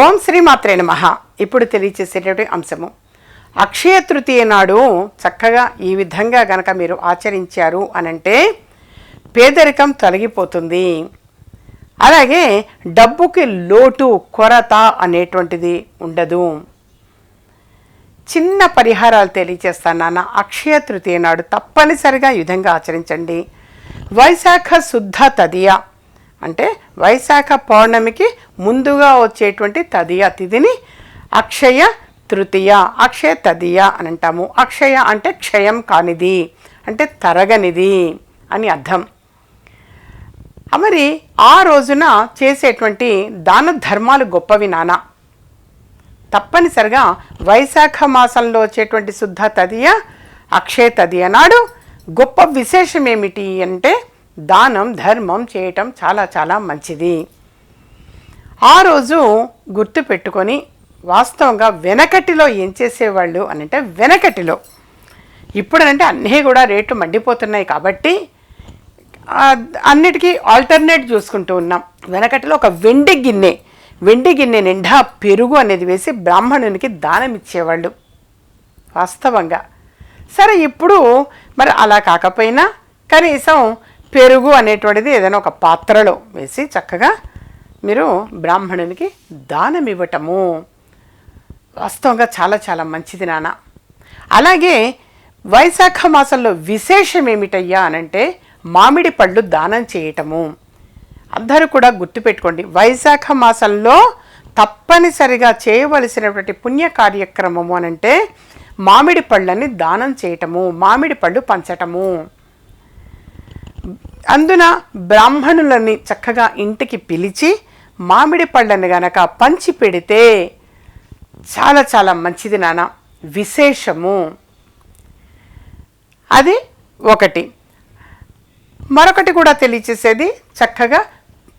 ఓం శ్రీ మాత్రే నమ. ఇప్పుడు తెలియచేసేటటువంటి అంశము. అక్షయ తృతీయ నాడు చక్కగా ఈ విధంగా గనక మీరు ఆచరించారు అనంటే పేదరికం తొలగిపోతుంది. అలాగే డబ్బుకి లోటు కొరత అనేటువంటిది ఉండదు. చిన్న పరిహారాలు తెలియచేస్తాను నాన్న. అక్షయ తృతీయ నాడు తప్పనిసరిగా ఈ విధంగా ఆచరించండి. వైశాఖ శుద్ధ తదియ అంటే వైశాఖ పౌర్ణమికి ముందుగా వచ్చేటువంటి తదియ తిథిని అక్షయ తృతీయ అక్షయ తదియ అని అంటాము. అక్షయ అంటే క్షయం కానిది అంటే తరగనిది అని అర్థం. మరి ఆ రోజున చేసేటువంటి దాన ధర్మాలు గొప్పవి నానా. తప్పనిసరిగా వైశాఖ మాసంలో వచ్చేటువంటి శుద్ధ తదియ అక్షయ తదియ నాడు గొప్ప విశేషం ఏమిటి అంటే దానం ధర్మం చేయటం చాలా చాలా మంచిది. ఆ రోజు గుర్తు పెట్టుకొని వాస్తవంగా వెనకటిలో ఏం చేసేవాళ్ళు అని అంటే వెనకటిలో. ఇప్పుడంటే అన్నీ కూడా రేట్లు మండిపోతున్నాయి కాబట్టి అన్నిటికీ ఆల్టర్నేట్ చూసుకుంటూ ఉన్నాం. వెనకటిలో ఒక వెండి గిన్నె. వెండి గిన్నె నిండా పెరుగు అనేది వేసి బ్రాహ్మణునికి దానం ఇచ్చేవాళ్ళు. వాస్తవంగా. సరే ఇప్పుడు మరి అలా కాకపోయినా కనీసం పెరుగు అనేటువంటిది ఏదైనా ఒక పాత్రలో వేసి చక్కగా మీరు బ్రాహ్మణునికి దానం ఇవ్వటము. వాస్తవంగా చాలా చాలా మంచిది నాన్న. అలాగే వైశాఖ మాసంలో విశేషం ఏమిటయ్యా అనంటే మామిడి పళ్ళు దానం చేయటము. అందరూ కూడా గుర్తుపెట్టుకోండి వైశాఖ మాసంలో తప్పనిసరిగా చేయవలసినటువంటి పుణ్య కార్యక్రమము అనంటే మామిడి పళ్ళని దానం చేయటము మామిడి పళ్ళు పంచటము. అందున బ్రాహ్మణులని చక్కగా ఇంటికి పిలిచి మామిడి పళ్ళని గనక పంచి పెడితే చాలా చాలా మంచిది నాన్న విశేషము. అది ఒకటి. మరొకటి కూడా తెలియచేసేది చక్కగా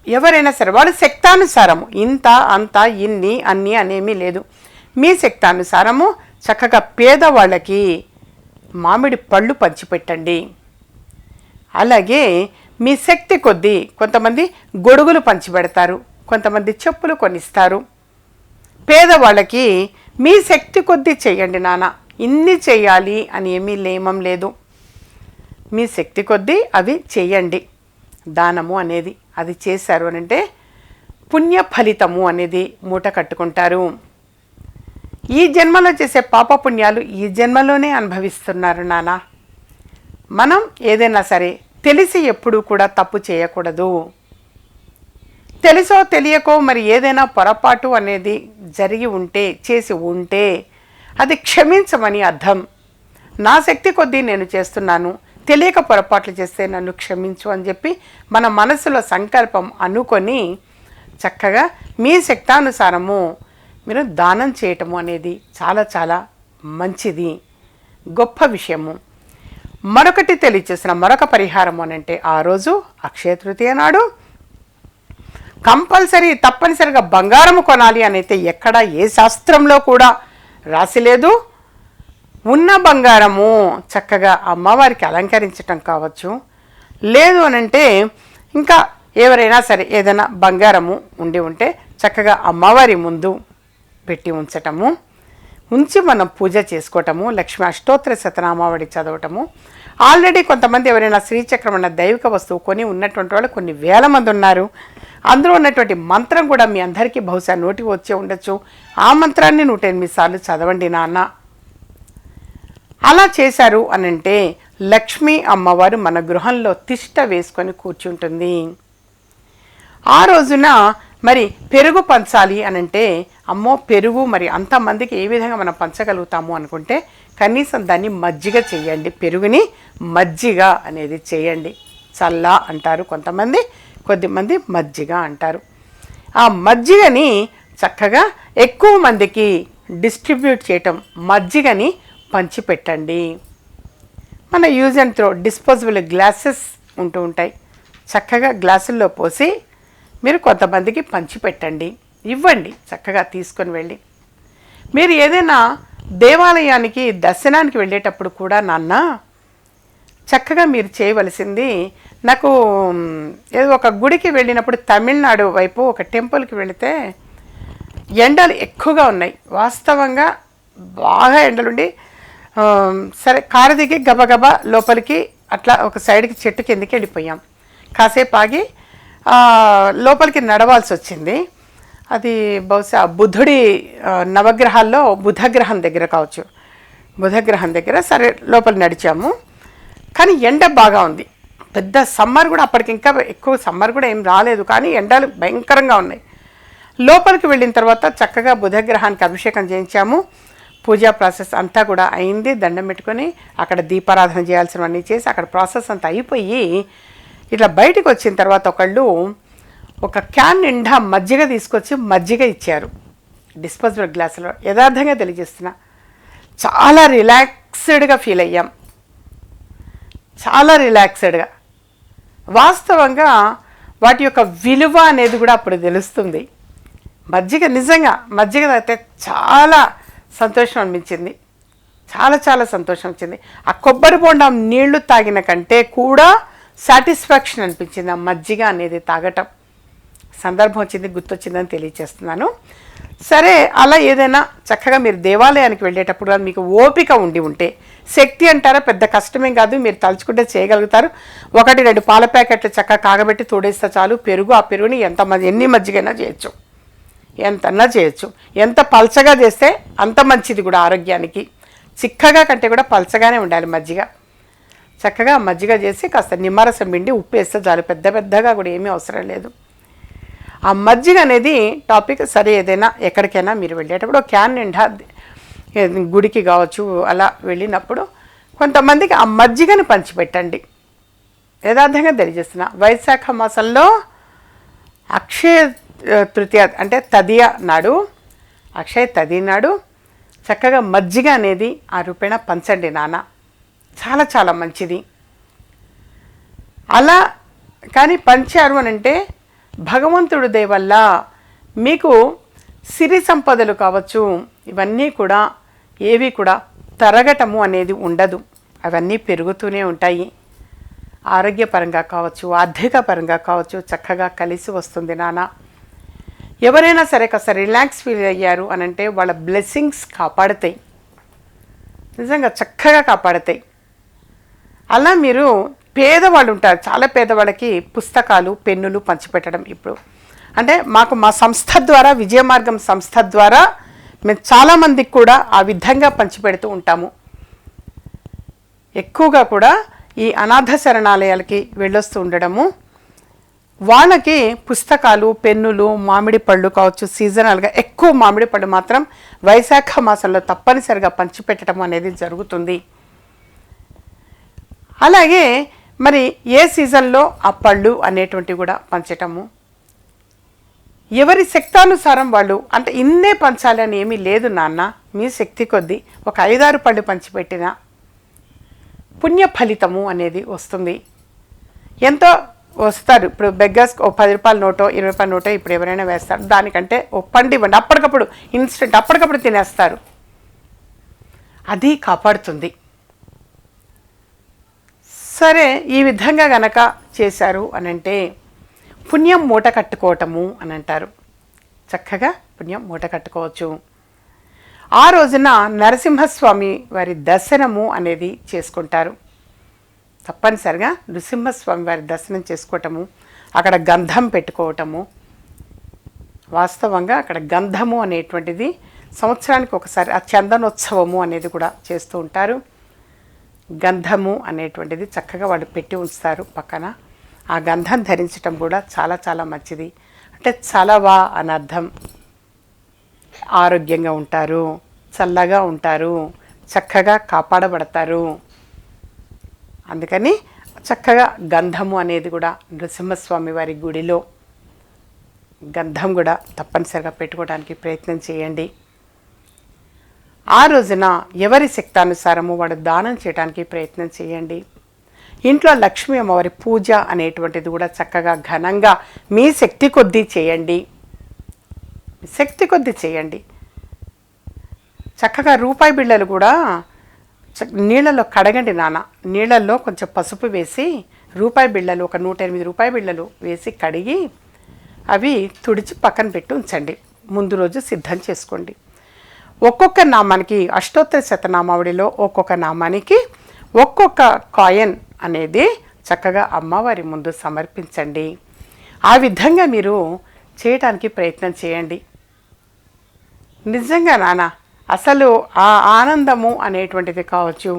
ఎవరైనా సరే వాళ్ళు శక్తానుసారము. ఇంత అంత ఇన్ని అన్ని అనేమీ లేదు. మీ శక్తానుసారము చక్కగా పేదవాళ్ళకి మామిడి పళ్ళు పంచిపెట్టండి అలాగే మీ శక్తి కొద్దీ కొంతమంది గొడుగులు పంచిపెడతారు కొంతమంది చెప్పులు కొనిస్తారు. పేదవాళ్ళకి మీ శక్తి కొద్దీ చేయండి నాన్న ఇన్ని చేయాలి అని ఏమీ లేమం లేదు. మీ శక్తి కొద్దీ అవి చేయండి దానము అనేది అది చేశారు అని అంటే పుణ్య ఫలితము అనేది మూట కట్టుకుంటారు. ఈ జన్మలో చేసే పాప పుణ్యాలు ఈ జన్మలోనే అనుభవిస్తున్నారు నాన్న మనం ఏదైనా సరే తెలిసి ఎప్పుడూ కూడా తప్పు చేయకూడదు. తెలుసో తెలియకో మరి ఏదైనా పొరపాటు అనేది జరిగి ఉంటే చేసి ఉంటే అది క్షమించమని అర్థం. నా శక్తి కొద్దీ నేను చేస్తున్నాను. తెలియక పొరపాట్లు చేస్తే నన్ను క్షమించు అని చెప్పి మన మనసులో సంకల్పం అనుకొని చక్కగా మీ శక్తానుసారము మీరు దానం చేయటము అనేది చాలా చాలా మంచిది. గొప్ప విషయము. మరొకటి తెలియచేసిన మరొక పరిహారం అని అంటే ఆ రోజు అక్షయ తృతీయ నాడు కంపల్సరీ తప్పనిసరిగా బంగారము కొనాలి అని అయితే ఎక్కడ ఏ శాస్త్రంలో కూడా రాసిలేదు ఉన్న బంగారము చక్కగా అమ్మవారికి అలంకరించటం కావచ్చు. లేదు అనంటే ఇంకా ఎవరైనా సరే ఏదైనా బంగారము ఉండి ఉంటే చక్కగా అమ్మవారి ముందు పెట్టి ఉంచటము. ఉంచి మనం పూజ చేసుకోవటము లక్ష్మీ అష్టోత్తర శతనామావళి చదవటము. ఆల్రెడీ కొంతమంది ఎవరైనా శ్రీచక్రం అన్న దైవిక వస్తువు కొని ఉన్నటువంటి వాళ్ళు కొన్ని వేల మంది ఉన్నారు. అందులో ఉన్నటువంటి మంత్రం కూడా మీ అందరికీ బహుశా నోటికి వచ్చే ఉండొచ్చు. ఆ మంత్రాన్ని నూట ఎనిమిది సార్లు చదవండి నాన్న. అలా చేశారు అనంటే లక్ష్మీ అమ్మవారు మన గృహంలో తిష్ట వేసుకొని కూర్చుంటుంది. ఆ రోజున మరి పెరుగు పంచాలి అనంటే అమ్మో పెరుగు మరి అంతమందికి ఏ విధంగా మనం పంచగలుగుతాము అనుకుంటే కనీసం దాన్ని మజ్జిగ చేయండి. పెరుగుని మజ్జిగ అనేది చేయండి. చల్ల అంటారు కొంతమంది కొద్దిమంది మజ్జిగ అంటారు. ఆ మజ్జిగని చక్కగా ఎక్కువ మందికి డిస్ట్రిబ్యూట్ చేయటం మజ్జిగని పంచిపెట్టండి. మన use and throw disposable glasses ఉంటూ ఉంటాయి. చక్కగా గ్లాసుల్లో పోసి మీరు కొంతమందికి పంచిపెట్టండి. ఇవ్వండి చక్కగా తీసుకొని వెళ్ళి. మీరు ఏదైనా దేవాలయానికి దర్శనానికి వెళ్ళేటప్పుడు కూడా నాన్న చక్కగా మీరు చేయవలసింది నాకు ఏదో ఒక గుడికి వెళ్ళినప్పుడు తమిళనాడు వైపు ఒక టెంపుల్కి వెళితే ఎండలు ఎక్కువగా ఉన్నాయి. వాస్తవంగా బాగా ఎండలుండి సరే కారు దిగి గబగబా లోపలికి అట్లా ఒక సైడ్కి చెట్టు కిందకి వెళ్ళిపోయాం. కాసేపు ఆగి లోపలికి నడవాల్సి వచ్చింది. అది బహుశా బుధుడి నవగ్రహాల్లో బుధగ్రహం దగ్గర కావచ్చు. బుధగ్రహం దగ్గర సరే లోపల నడిచాము. కానీ ఎండ బాగా ఉంది. పెద్ద సమ్మర్ కూడా అప్పటికి ఇంకా ఎక్కువ సమ్మర్ కూడా ఏం రాలేదు. కానీ ఎండలు భయంకరంగా ఉన్నాయి. లోపలికి వెళ్ళిన తర్వాత చక్కగా బుధగ్రహానికి అభిషేకం చేయించాము. పూజా ప్రాసెస్ అంతా కూడా అయింది. దండం పెట్టుకొని అక్కడ దీపారాధన చేయాల్సినవన్నీ చేసి అక్కడ ప్రాసెస్ అంతా అయిపోయి ఇట్లా బయటకు వచ్చిన తర్వాత ఒకళ్ళు ఒక క్యాన్ నిండా మజ్జిగ తీసుకొచ్చి మజ్జిగ ఇచ్చారు. డిస్పోజబుల్ గ్లాసులో. యథార్థంగా తెలియజేస్తున్నా. చాలా రిలాక్స్డ్గా ఫీల్ అయ్యాం. చాలా రిలాక్స్డ్గా. వాస్తవంగా వాటి యొక్క విలువ అనేది కూడా అప్పుడు తెలుస్తుంది. మజ్జిగ నిజంగా మజ్జిగ తాగితే చాలా సంతోషం అనిపించింది. చాలా చాలా సంతోషం వచ్చింది. ఆ కొబ్బరి బొండం నీళ్ళు తాగిన కంటే కూడా సాటిస్ఫాక్షన్ అనిపించింది ఆ మజ్జిగ అనేది తాగటం. సందర్భం వచ్చింది గుర్తొచ్చిందని తెలియచేస్తున్నాను. సరే అలా ఏదైనా చక్కగా మీరు దేవాలయానికి వెళ్ళేటప్పుడు కానీ మీకు ఓపిక ఉండి ఉంటే శక్తి అంటారా పెద్ద కష్టమేం కాదు మీరు తలుచుకుంటే చేయగలుగుతారు. ఒకటి రెండు పాల ప్యాకెట్లు చక్కగా కాగబెట్టి తోడేస్తే చాలు. పెరుగు ఆ పెరుగుని ఎంత మంది ఎన్ని మజ్జిగైనా చేయొచ్చు. ఎంతన్నా చేయొచ్చు. ఎంత పల్చగా చేస్తే అంత మంచిది కూడా ఆరోగ్యానికి. చిక్కగా కంటే కూడా పల్చగానే ఉండాలి మజ్జిగ. చక్కగా మజ్జిగ చేసి కాస్త నిమ్మరసం పిండి ఉప్పు వేస్తే చాలు. పెద్ద పెద్దగా కూడా ఏమీ అవసరం లేదు. ఆ మజ్జిగ అనేది టాపిక్ సరే ఏదైనా ఎక్కడికైనా మీరు వెళ్ళేటప్పుడు క్యాన్ నిండా గుడికి కావచ్చు అలా వెళ్ళినప్పుడు కొంతమందికి ఆ మజ్జిగని పంచిపెట్టండి. యథార్థంగా తెలియజేస్తున్నా. వైశాఖ మాసంలో అక్షయ తృతీయ అంటే తదియ నాడు అక్షయ తది నాడు చక్కగా మజ్జిగ అనేది ఆ రూపేణ పంచండి నాన్న. చాలా చాలా మంచిది. అలా కానీ పంచారు అని అంటే భగవంతుడి దయ వల్ల మీకు సిరి సంపదలు కావచ్చు. ఇవన్నీ కూడా ఏవి కూడా తరగటము అనేది ఉండదు. అవన్నీ పెరుగుతూనే ఉంటాయి. ఆరోగ్యపరంగా కావచ్చు ఆర్థిక పరంగా కావచ్చు చక్కగా కలిసి వస్తుంది నాన్న. ఎవరైనా సరే కాస్త రిలాక్స్ ఫీల్ అయ్యారు అని అంటే వాళ్ళ బ్లెస్సింగ్స్ కాపాడుతాయి. నిజంగా చక్కగా కాపాడుతాయి. అలా మీరు పేదవాళ్ళు ఉంటారు చాలా పేదవాళ్ళకి పుస్తకాలు పెన్నులు పంచిపెట్టడం ఇప్పుడు. అంటే మాకు మా సంస్థ ద్వారా విజయమార్గం సంస్థ ద్వారా మేము చాలామందికి కూడా ఆ విధంగా పంచిపెడుతూ ఉంటాము. ఎక్కువగా కూడా ఈ అనాథ శరణాలయాలకి వెళ్ళొస్తూ ఉండడము. వాళ్ళకి పుస్తకాలు పెన్నులు మామిడి పళ్ళు కావచ్చు సీజనల్గా ఎక్కువ మామిడి పళ్ళు మాత్రం వైశాఖ మాసంలో తప్పనిసరిగా పంచిపెట్టడం అనేది జరుగుతుంది. అలాగే మరి ఏ సీజన్లో ఆ పళ్ళు అనేటువంటివి కూడా పంచటము? ఎవరి శక్తానుసారం వాళ్ళు అంటే ఇన్నే పంచాలని ఏమీ లేదు నాన్న మీ శక్తి కొద్దీ ఒక ఐదారు పళ్ళు పంచిపెట్టిన పుణ్య ఫలితము అనేది వస్తుంది. ఎంతో వస్తారు. ఇప్పుడు బెగ్గర్స్ ఓ పది రూపాయల నోటో ఇరవై రూపాయల నోటో ఇప్పుడు ఎవరైనా వేస్తారు. దానికంటే ఓ పండు ఇవ్వండి. అప్పటికప్పుడు ఇన్స్టెంట్ అప్పటికప్పుడు తినేస్తారు. అది కాపాడుతుంది. సరే ఈ విధంగా గనక చేశారు అని అంటే పుణ్యం మూట కట్టుకోవటము అని అంటారు చక్కగా పుణ్యం మూట కట్టుకోవచ్చు. ఆ రోజున నరసింహస్వామి వారి దర్శనము అనేది చేసుకుంటారు. తప్పనిసరిగా నృసింహస్వామి వారి దర్శనం చేసుకోవటము అక్కడ గంధం పెట్టుకోవటము వాస్తవంగా అక్కడ గంధము అనేటువంటిది సంవత్సరానికి ఒకసారి ఆ చందనోత్సవము అనేది కూడా చేస్తూ ఉంటారు. గంధము అనేటువంటిది చక్కగా వాళ్ళు పెట్టి ఉంచుతారు పక్కన. ఆ గంధం ధరించటం కూడా చాలా చాలా మంచిది. అంటే చలవా అని అర్థం. ఆరోగ్యంగా ఉంటారు చల్లగా ఉంటారు చక్కగా కాపాడబడతారు. అందుకని చక్కగా గంధము అనేది కూడా నృసింహస్వామి వారి గుడిలో గంధం కూడా తప్పనిసరిగా పెట్టుకోవడానికి ప్రయత్నం చేయండి. ఆ రోజున ఎవరి శక్తానుసారము వాడు దానం చేయడానికి ప్రయత్నం చేయండి. ఇంట్లో లక్ష్మీ అమ్మవారి పూజ అనేటువంటిది కూడా చక్కగా ఘనంగా మీ శక్తి కొద్దీ చేయండి. శక్తి కొద్దీ చేయండి. చక్కగా రూపాయి బిళ్ళలు కూడా చ- నీళ్ళలో కడగండి నాన్న. నీళ్ళల్లో కొంచెం పసుపు వేసి రూపాయి బిళ్ళలు ఒక నూట ఎనిమిది రూపాయి బిళ్ళలు వేసి కడిగి అవి తుడిచి పక్కన పెట్టి ఉంచండి. ముందు రోజు సిద్ధం చేసుకోండి. ఒక్కొక్క నామానికి అష్టోత్తర శతనామావళిలో ఒక్కొక్క నామానికి ఒక్కొక్క కాయిన్ అనేది చక్కగా అమ్మవారి ముందు సమర్పించండి. ఆ విధంగా మీరు చేయడానికి ప్రయత్నం చేయండి. నిజంగా నాన్న అసలు ఆ ఆనందము అనేటువంటిది కావచ్చు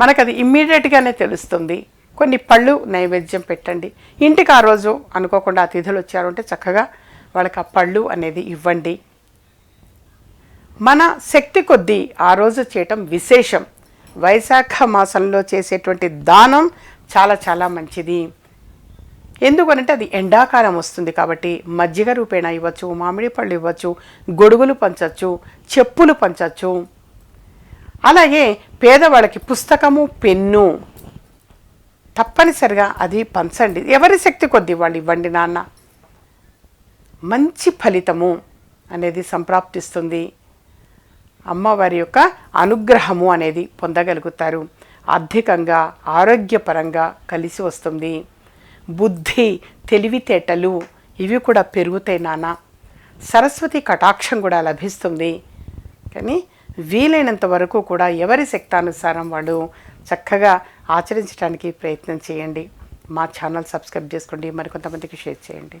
మనకు అది ఇమ్మీడియట్గానే తెలుస్తుంది. కొన్ని పళ్ళు నైవేద్యం పెట్టండి. ఇంటికి ఆ రోజు అనుకోకుండా అతిథులు వచ్చారు అంటే చక్కగా వాళ్ళకి ఆ పళ్ళు అనేది ఇవ్వండి. మన శక్తి కొద్దీ ఆ రోజు చేయటం విశేషం. వైశాఖ మాసంలో చేసేటువంటి దానం చాలా చాలా మంచిది. ఎందుకనంటే అది ఎండాకాలం వస్తుంది కాబట్టి మజ్జిగ రూపేణ ఇవ్వచ్చు మామిడి పళ్ళు ఇవ్వచ్చు గొడుగులు పంచవచ్చు చెప్పులు పంచవచ్చు. అలాగే పేదవాళ్ళకి పుస్తకము పెన్ను. తప్పనిసరిగా అది పంచండి. ఎవరి శక్తి కొద్దీ వాళ్ళు ఇవ్వండి నాన్న? మంచి ఫలితము అనేది సంప్రాప్తిస్తుంది. అమ్మవారి యొక్క అనుగ్రహము అనేది పొందగలుగుతారు. ఆర్థికంగా ఆరోగ్యపరంగా కలిసి వస్తుంది. బుద్ధి తెలివితేటలు ఇవి కూడా పెరుగుతాయి నాన్న. సరస్వతి కటాక్షం కూడా లభిస్తుంది. కానీ వీలైనంత వరకు కూడా ఎవరి శక్తానుసారం వాళ్ళు చక్కగా ఆచరించడానికి ప్రయత్నం చేయండి. మా ఛానల్ సబ్స్క్రైబ్ చేసుకోండి. మరికొంతమందికి షేర్ చేయండి.